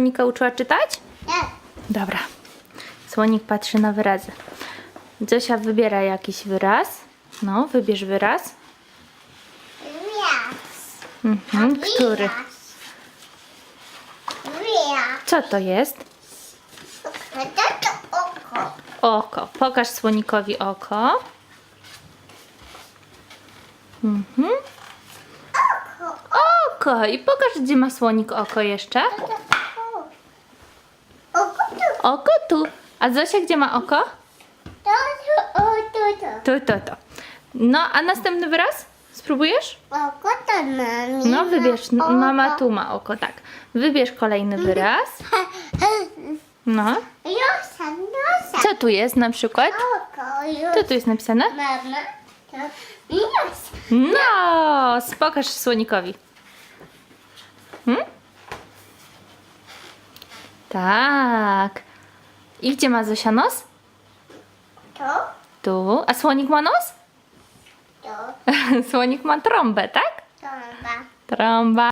Monika uczyła czytać? Tak. Dobra. Słonik patrzy na wyrazy. Zosia wybiera jakiś wyraz. No, wybierz wyraz. Wias. Mhm, który? Co to jest? To to oko. Oko. Pokaż słonikowi oko. Mhm. Oko. Oko. I pokaż, gdzie ma słonik oko jeszcze. To to oko. To tu. A Zosia gdzie ma oko? to to o to to. Tu, tu, tu. No, a następny wyraz? Spróbujesz? Oko to mami. No, wybierz. Oko. Mama tu ma oko, tak. Wybierz kolejny wyraz. No. Co tu jest na przykład? Oko, Co josa. tu jest napisane? Mama, to nosa. No, pokaż słonikowi. Hmm? Tak. I gdzie ma Zosia nos? To, Tu. A słonik ma nos? to, Słonik ma trąbę, tak? ma. Trąba.